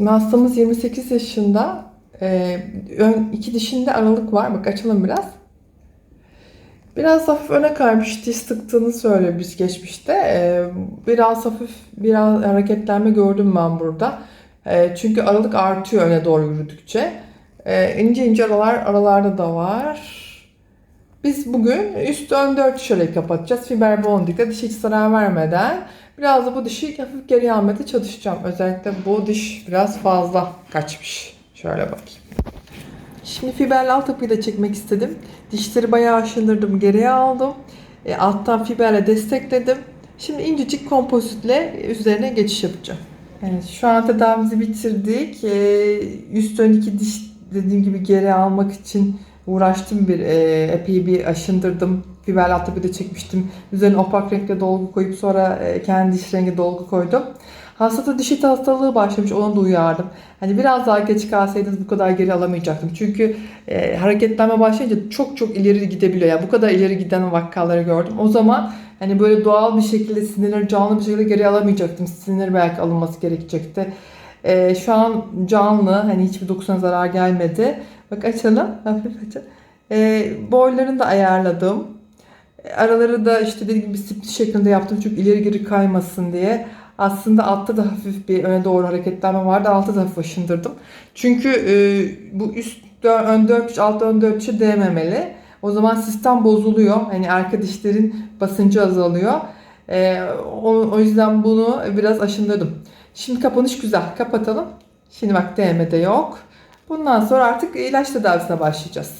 Şimdi hastamız 28 yaşında. Ee, ön iki dişinde aralık var. Bak açalım biraz. Biraz hafif öne kaymış diş sıktığını söylemiş geçmişte. Ee, biraz hafif biraz hareketlenme gördüm ben burada. Ee, çünkü aralık artıyor öne doğru yürüdükçe. Ee, ince ince aralar aralarda da var. Biz bugün üst ön 4 şöyle kapatacağız. Fiber bondikle dişe hiç zarar vermeden. Biraz da bu dişi hafif geri almaya çalışacağım. Özellikle bu diş biraz fazla kaçmış. Şöyle bakayım. Şimdi fiberli alt yapıyı da çekmek istedim. Dişleri bayağı aşındırdım, geriye aldım. E, alttan fiberle destekledim. Şimdi incecik kompozitle üzerine geçiş yapacağım. Evet, şu an tedavimizi bitirdik. E, üst ön iki diş dediğim gibi geri almak için uğraştım bir e, epey bir aşındırdım. Fiberli alt yapıyı da çekmiştim. Üzerine opak renkli dolgu koyup sonra e, kendi diş rengi dolgu koydum. Hastada diş eti hastalığı başlamış ona da uyardım. Hani biraz daha geç kalsaydınız bu kadar geri alamayacaktım. Çünkü e, hareketlenme başlayınca çok çok ileri gidebiliyor. Yani bu kadar ileri giden vakaları gördüm. O zaman hani böyle doğal bir şekilde sinirleri canlı bir şekilde geri alamayacaktım. Sinir belki alınması gerekecekti. E, şu an canlı hani hiçbir dokusuna zarar gelmedi. Bak açalım. Hafif açalım. E, boylarını da ayarladım. Araları da işte dediğim gibi split şeklinde yaptım çünkü ileri geri kaymasın diye. Aslında altta da hafif bir öne doğru hareketlenme vardı. Altta da hafif aşındırdım. Çünkü e, bu üst dö- ön 4 alt ön 4 değmemeli. O zaman sistem bozuluyor. Hani arka dişlerin basıncı azalıyor. E, o, o yüzden bunu biraz aşındırdım. Şimdi kapanış güzel. Kapatalım. Şimdi bak değme de yok. Bundan sonra artık ilaç tedavisine başlayacağız.